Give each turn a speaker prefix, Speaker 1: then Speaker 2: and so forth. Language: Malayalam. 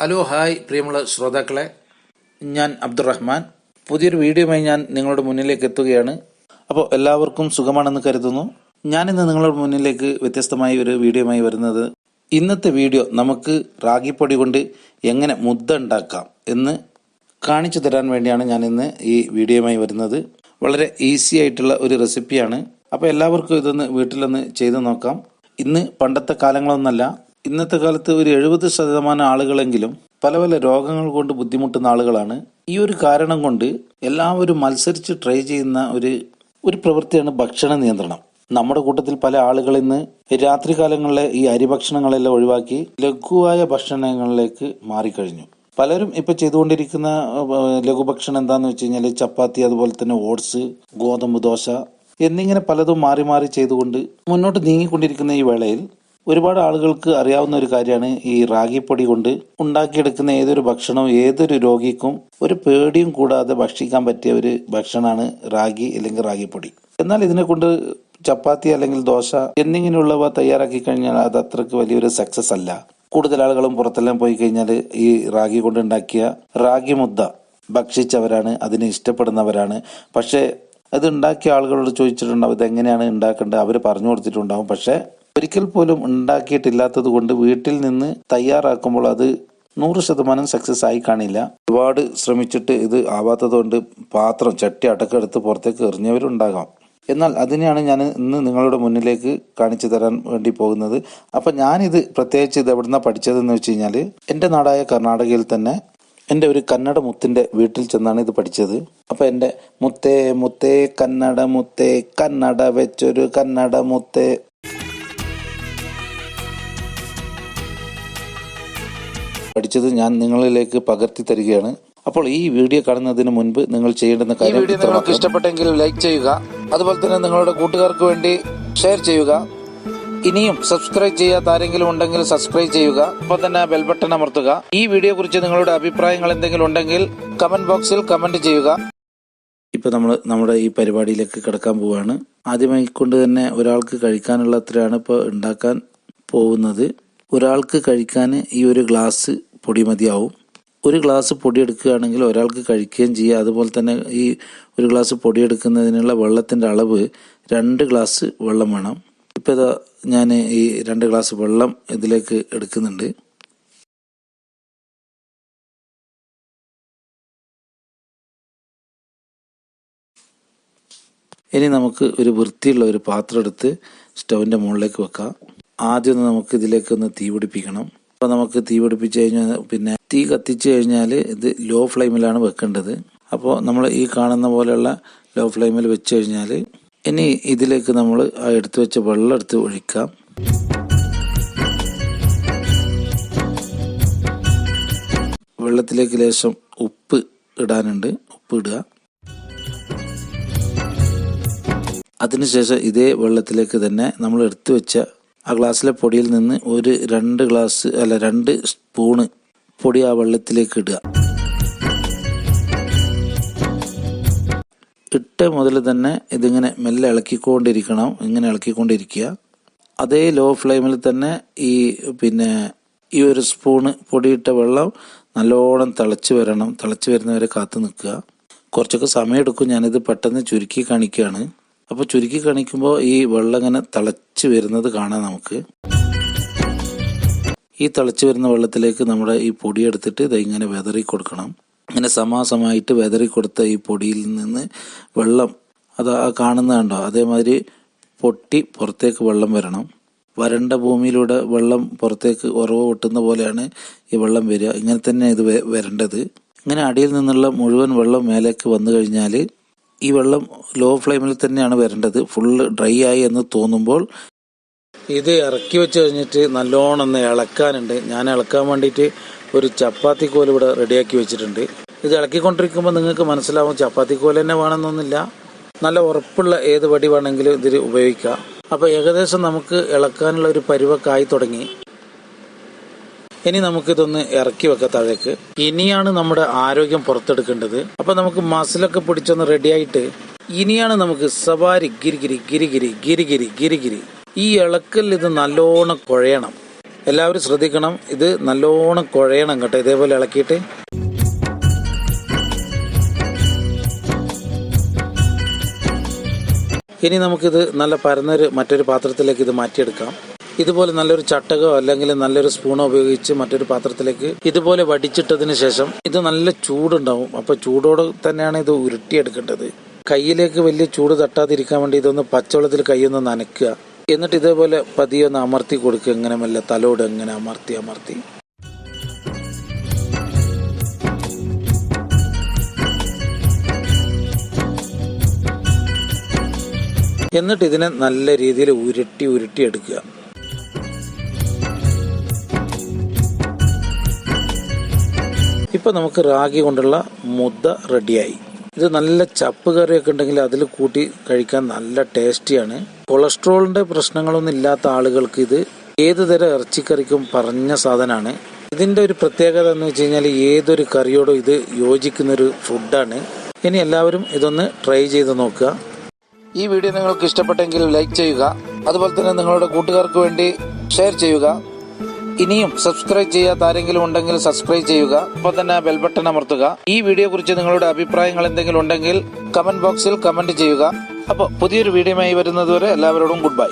Speaker 1: ഹലോ ഹായ് പ്രിയമുള്ള ശ്രോതാക്കളെ. ഞാൻ അബ്ദുറഹ്മാൻ. പുതിയൊരു വീഡിയോയുമായി ഞാൻ നിങ്ങളുടെ മുന്നിലേക്ക് എത്തുകയാണ്. അപ്പോൾ എല്ലാവർക്കും സുഖമാണെന്ന് കരുതുന്നു. ഞാനിന്ന് നിങ്ങളുടെ മുന്നിലേക്ക് വ്യത്യസ്തമായ ഒരു വീഡിയോയുമായി വരുന്നത് ഇന്നത്തെ വീഡിയോ നമുക്ക് റാഗിപ്പൊടി കൊണ്ട് എങ്ങനെ മുദ്ദ ഉണ്ടാക്കാം എന്ന് കാണിച്ചു തരാൻ വേണ്ടിയാണ് ഞാൻ ഇന്ന് ഈ വീഡിയോയുമായി വരുന്നത്. വളരെ ഈസി ആയിട്ടുള്ള ഒരു റെസിപ്പിയാണ്. അപ്പോൾ എല്ലാവർക്കും ഇതൊന്ന് വീട്ടിലൊന്ന് ചെയ്തു നോക്കാം. ഇന്ന് പണ്ടത്തെ കാലങ്ങളൊന്നല്ല ഇന്നത്തെ കാലത്ത് ഒരു എഴുപത് ശതമാനം ആളുകളെങ്കിലും പല പല രോഗങ്ങൾ കൊണ്ട് ബുദ്ധിമുട്ടുന്ന ആളുകളാണ്. ഈ ഒരു കാരണം കൊണ്ട് എല്ലാവരും മത്സരിച്ച് ട്രൈ ചെയ്യുന്ന ഒരു ഒരു പ്രവൃത്തിയാണ് ഭക്ഷണ നിയന്ത്രണം. നമ്മുടെ കൂട്ടത്തിൽ പല ആളുകൾ ഇന്ന് രാത്രികാലങ്ങളിലെ ഈ അരിഭക്ഷണങ്ങളെല്ലാം ഒഴിവാക്കി ലഘുവായ ഭക്ഷണങ്ങളിലേക്ക് മാറിക്കഴിഞ്ഞു. പലരും ഇപ്പൊ ചെയ്തുകൊണ്ടിരിക്കുന്ന ലഘുഭക്ഷണം എന്താന്ന് വെച്ച് കഴിഞ്ഞാൽ ചപ്പാത്തി അതുപോലെ തന്നെ ഓട്സ് ഗോതമ്പ് ദോശ എന്നിങ്ങനെ പലതും മാറി മാറി ചെയ്തുകൊണ്ട് മുന്നോട്ട് നീങ്ങിക്കൊണ്ടിരിക്കുന്ന ഈ വേളയിൽ ഒരുപാട് ആളുകൾക്ക് അറിയാവുന്ന ഒരു കാര്യമാണ് ഈ റാഗിപ്പൊടി കൊണ്ട് ഉണ്ടാക്കിയെടുക്കുന്ന ഏതൊരു ഭക്ഷണവും ഏതൊരു രോഗിക്കും ഒരു പേടിയും കൂടാതെ ഭക്ഷിക്കാൻ പറ്റിയ ഒരു ഭക്ഷണമാണ് റാഗി അല്ലെങ്കിൽ റാഗിപ്പൊടി. എന്നാൽ ഇതിനെ കൊണ്ട് ചപ്പാത്തി അല്ലെങ്കിൽ ദോശ എന്നിങ്ങനെയുള്ളവ തയ്യാറാക്കി കഴിഞ്ഞാൽ അത് അത്രയ്ക്ക് വലിയൊരു സക്സസ് അല്ല. കൂടുതൽ ആളുകളും പുറത്തെല്ലാം പോയി കഴിഞ്ഞാൽ ഈ റാഗി കൊണ്ട് ഉണ്ടാക്കിയ റാഗി മുദ്ദ ഭക്ഷിച്ചവരാണ് അതിനെ ഇഷ്ടപ്പെടുന്നവരാണ്. പക്ഷേ അത് ഉണ്ടാക്കിയ ആളുകളോട് ചോദിച്ചിട്ടുണ്ടാവും ഇതെങ്ങനെയാണ് ഉണ്ടാക്കേണ്ടത്? അവർ പറഞ്ഞു കൊടുത്തിട്ടുണ്ടാവും. പക്ഷേ ഒരിക്കൽ പോലും ഉണ്ടാക്കിയിട്ടില്ലാത്തത് കൊണ്ട് വീട്ടിൽ നിന്ന് തയ്യാറാക്കുമ്പോൾ അത് നൂറ് ശതമാനം സക്സസ് ആയി കാണില്ല. ഒരുപാട് ശ്രമിച്ചിട്ട് ഇത് ആവാത്തത് കൊണ്ട് പാത്രം ചട്ടി അടക്കെടുത്ത് പുറത്തേക്ക് എറിഞ്ഞവരുണ്ടാകാം. എന്നാൽ അതിനെയാണ് ഞാൻ ഇന്ന് നിങ്ങളുടെ മുന്നിലേക്ക് കാണിച്ചു തരാൻ വേണ്ടി പോകുന്നത്. അപ്പം ഞാനിത് പ്രത്യേകിച്ച് ഇത് എവിടുന്ന പഠിച്ചതെന്ന് വെച്ച് കഴിഞ്ഞാൽ എന്റെ നാടായ കർണാടകയിൽ തന്നെ എന്റെ ഒരു കന്നഡ മുത്തിന്റെ വീട്ടിൽ ചെന്നാണ് ഇത് പഠിച്ചത്. അപ്പം എന്റെ മുത്തേ മുത്തേ കന്നഡ മുത്തേ കന്നഡ വെച്ചൊരു കന്നഡ മുത്തേ പഠിച്ചത് ഞാൻ നിങ്ങളിലേക്ക് പകർത്തി തരികയാണ്. അപ്പോൾ ഈ വീഡിയോ കാണുന്നതിന് മുൻപ് നിങ്ങൾ ചെയ്യേണ്ടുന്ന കാര്യം നിങ്ങൾക്ക് ഇഷ്ടപ്പെട്ടെങ്കിൽ ലൈക്ക് ചെയ്യുക. അതുപോലെ തന്നെ നിങ്ങളുടെ കൂട്ടുകാർക്ക് വേണ്ടി ഷെയർ ചെയ്യുക. ഇനിയും സബ്സ്ക്രൈബ് ചെയ്യാത്ത ആരെങ്കിലും ഉണ്ടെങ്കിൽ സബ്സ്ക്രൈബ് ചെയ്യുക. ഒപ്പം തന്നെ ബെൽ ബട്ടൺ അമർത്തുക. ഈ വീഡിയോ കുറിച്ച് നിങ്ങളുടെ അഭിപ്രായങ്ങൾ എന്തെങ്കിലും ഉണ്ടെങ്കിൽ കമന്റ് ബോക്സിൽ കമന്റ് ചെയ്യുക. ഇപ്പൊ നമ്മൾ നമ്മുടെ ഈ പരിപാടിയിലേക്ക് കിടക്കാൻ പോവുകയാണ് ആദ്യമായി കൊണ്ട് തന്നെ ഒരാൾക്ക് കഴിക്കാനുള്ള അത്രയാണ് ഇപ്പോൾ ഉണ്ടാക്കാൻ പോകുന്നത്. ഒരാൾക്ക് കഴിക്കാൻ ഈ ഒരു ഗ്ലാസ് പൊടി മതിയാവും. ഒരു ഗ്ലാസ് പൊടി എടുക്കുകയാണെങ്കിൽ ഒരാൾക്ക് കഴിക്കുകയും ചെയ്യുക അതുപോലെ തന്നെ ഈ ഒരു ഗ്ലാസ് പൊടി എടുക്കുന്നതിനുള്ള വെള്ളത്തിന്റെ അളവ് രണ്ട് ഗ്ലാസ് വെള്ളം വേണം. ഇപ്പോൾ ഇതാ ഞാൻ ഈ രണ്ട് ഗ്ലാസ് വെള്ളം ഇതിലേക്ക് എടുക്കുന്നുണ്ട്. ഇനി നമുക്ക് ഒരു വൃത്തിയുള്ള ഒരു പാത്രം എടുത്ത് സ്റ്റൗവിന്റെ മുകളിലേക്ക് വെക്കാം. ആദ്യം നമുക്ക് ഇതിലേക്കൊന്ന് തീ പിടിപ്പിക്കണം അപ്പൊ നമുക്ക് തീ പിടിപ്പിച്ച് കഴിഞ്ഞാൽ പിന്നെ തീ കത്തിച്ചു കഴിഞ്ഞാൽ ഇത് ലോ ഫ്ലെയിമിലാണ് വെക്കേണ്ടത്. അപ്പോൾ നമ്മൾ ഈ കാണുന്ന പോലെയുള്ള ലോ ഫ്ലെയിമിൽ വെച്ച് കഴിഞ്ഞാൽ ഇനി ഇതിലേക്ക് നമ്മൾ ആ എടുത്തു വെച്ച വെള്ളം എടുത്ത് ഒഴിക്കാം. വെള്ളത്തിലേക്ക് ലേശം ഉപ്പ് ഇടാനുണ്ട്. ഉപ്പ് ഇടുക. അതിനുശേഷം ഇതേ വെള്ളത്തിലേക്ക് തന്നെ നമ്മൾ എടുത്തു വെച്ച ആ ഗ്ലാസ്സിലെ പൊടിയിൽ നിന്ന് ഒരു രണ്ട് ഗ്ലാസ് അല്ല രണ്ട് സ്പൂണ് പൊടി ആ വെള്ളത്തിലേക്ക് ഇടുക. ഇട്ട മുതൽ തന്നെ ഇതിങ്ങനെ മെല്ലെ ഇളക്കിക്കൊണ്ടിരിക്കണം ഇങ്ങനെ ഇളക്കിക്കൊണ്ടിരിക്കുക. അതേ ലോ ഫ്ലെയിമിൽ തന്നെ ഈ പിന്നെ ഈ ഒരു സ്പൂണ് പൊടിയിട്ട വെള്ളം നല്ലോണം തിളച്ച് വരണം തിളച്ച് വരുന്നവരെ കാത്തു നിൽക്കുക. കുറച്ചൊക്കെ സമയമെടുക്കും ഞാനിത് പെട്ടെന്ന് ചുരുക്കി കാണിക്കുകയാണ്. അപ്പോൾ ചുരുക്കി കാണിക്കുമ്പോൾ ഈ വെള്ളം ഇങ്ങനെ തിളച്ച് വരുന്നത് കാണാം നമുക്ക്. ഈ തിളച്ച് വരുന്ന വെള്ളത്തിലേക്ക് നമ്മുടെ ഈ പൊടി എടുത്തിട്ട് ഇത് ഇങ്ങനെ വെതറി കൊടുക്കണം. ഇങ്ങനെ സമാസമായിട്ട് വെതറി കൊടുത്ത ഈ പൊടിയിൽ നിന്ന് വെള്ളം അത് കാണുന്നതുണ്ടോ അതേമാതിരി പൊട്ടി പുറത്തേക്ക് വെള്ളം വരണം. വരണ്ട ഭൂമിയിലൂടെ വെള്ളം പുറത്തേക്ക് ഉറവ് പൊട്ടുന്ന പോലെയാണ് ഈ വെള്ളം വരിക. ഇങ്ങനെ തന്നെ ഇത് വരേണ്ടത്. ഇങ്ങനെ അടിയിൽ നിന്നുള്ള മുഴുവൻ വെള്ളം മേലേക്ക് വന്നു കഴിഞ്ഞാൽ ഈ വെള്ളം ലോ ഫ്ലെയിമിൽ തന്നെയാണ് വരേണ്ടത്. ഫുള്ള് ഡ്രൈ ആയി എന്ന് തോന്നുമ്പോൾ ഇത് ഇറക്കി വെച്ച് കഴിഞ്ഞിട്ട് നല്ലോണം ഒന്ന് ഇളക്കാനുണ്ട്. ഞാൻ ഇളക്കാൻ വേണ്ടിയിട്ട് ഒരു ചപ്പാത്തി കോൽ ഇവിടെ റെഡിയാക്കി വെച്ചിട്ടുണ്ട്. ഇത് ഇളക്കിക്കൊണ്ടിരിക്കുമ്പോൾ നിങ്ങൾക്ക് മനസ്സിലാവും ചപ്പാത്തി കോൽ തന്നെ വേണമെന്നൊന്നുമില്ല. നല്ല ഉറപ്പുള്ള ഏത് വടി വേണമെങ്കിലും ഇതിൽ ഉപയോഗിക്കാം. അപ്പോൾ ഏകദേശം നമുക്ക് ഇളക്കാനുള്ള ഒരു പരുവൊക്കെ ആയി തുടങ്ങി. ഇനി നമുക്ക് ഇതൊന്ന് ഇറക്കി വെക്കാം താഴേക്ക്. ഇനിയാണ് നമ്മുടെ ആരോഗ്യം പുറത്തെടുക്കേണ്ടത്. അപ്പൊ നമുക്ക് മസിലൊക്കെ പിടിച്ചൊന്ന് റെഡിയായിട്ട് ഇനിയാണ് നമുക്ക് സവാരി ഗിരിഗിരി ഗിരിഗിരി ഗിരിഗിരി ഗിരിഗിരി ഈ ഇളക്കൽ ഇത് നല്ലോണം കുഴയണം. എല്ലാവരും ശ്രദ്ധിക്കണം. ഇത് നല്ലോണം കുഴയണം കേട്ടോ. ഇതേപോലെ ഇളക്കിയിട്ട്. ഇനി നമുക്കിത് നല്ല പരന്നൊരു മറ്റൊരു പാത്രത്തിലേക്ക് ഇത് മാറ്റിയെടുക്കാം. ഇതുപോലെ നല്ലൊരു ചട്ടകോ അല്ലെങ്കിൽ നല്ലൊരു സ്പൂണോ ഉപയോഗിച്ച് മറ്റൊരു പാത്രത്തിലേക്ക് ഇതുപോലെ വടിച്ചിട്ടതിന് ശേഷം ഇത് നല്ല ചൂടുണ്ടാവും. അപ്പൊ ചൂടോടെ തന്നെയാണ് ഇത് ഉരുട്ടിയെടുക്കേണ്ടത്. കയ്യിലേക്ക് വലിയ ചൂട് തട്ടാതിരിക്കാൻ വേണ്ടി ഇതൊന്ന് പച്ചവെള്ളത്തിൽ കൈയൊന്ന് നനയ്ക്കുക. എന്നിട്ട് ഇതേപോലെ പതിയെ ഒന്ന് അമർത്തി കൊടുക്കുക. എങ്ങനെ മെല്ലെ തലോട് എങ്ങനെ അമർത്തി അമർത്തി. എന്നിട്ട് ഇതിനെ നല്ല രീതിയിൽ ഉരുട്ടി ഉരുട്ടി എടുക്കുക. ഇപ്പൊ നമുക്ക് റാഗി കൊണ്ടുള്ള മുദ്ദ റെഡിയായി. ഇത് നല്ല ചപ്പ് കറിയൊക്കെ ഉണ്ടെങ്കിൽ അതിൽ കൂട്ടി കഴിക്കാൻ നല്ല ടേസ്റ്റിയാണ്. കൊളസ്ട്രോളിന്റെ പ്രശ്നങ്ങളൊന്നും ഇല്ലാത്ത ആളുകൾക്ക് ഇത് ഏത് തരം ഇറച്ചിക്കറിക്കും പറഞ്ഞ സാധനമാണ്. ഇതിന്റെ ഒരു പ്രത്യേകത എന്ന് വെച്ച് കഴിഞ്ഞാൽ ഏതൊരു കറിയോടും ഇത് യോജിക്കുന്ന ഒരു ഫുഡാണ് ഇനി എല്ലാവരും ഇതൊന്ന് ട്രൈ ചെയ്ത് നോക്കുക. ഈ വീഡിയോ നിങ്ങൾക്ക് ഇഷ്ടപ്പെട്ടെങ്കിൽ ലൈക്ക് ചെയ്യുക. അതുപോലെ തന്നെ നിങ്ങളുടെ കൂട്ടുകാർക്ക് വേണ്ടി ഷെയർ ചെയ്യുക. ഇനിയും സബ്സ്ക്രൈബ് ചെയ്യാത്ത ആരെങ്കിലും ഉണ്ടെങ്കിൽ സബ്സ്ക്രൈബ് ചെയ്യുക അപ്പോൾ തന്നെ ബെൽബട്ടൺ അമർത്തുക. ഈ വീഡിയോ കുറിച്ച് നിങ്ങളുടെ അഭിപ്രായങ്ങൾ എന്തെങ്കിലും ഉണ്ടെങ്കിൽ കമന്റ് ബോക്സിൽ കമന്റ് ചെയ്യുക. അപ്പോൾ പുതിയൊരു വീഡിയോയുമായി വരുന്നതുവരെ എല്ലാവരോടും ഗുഡ് ബൈ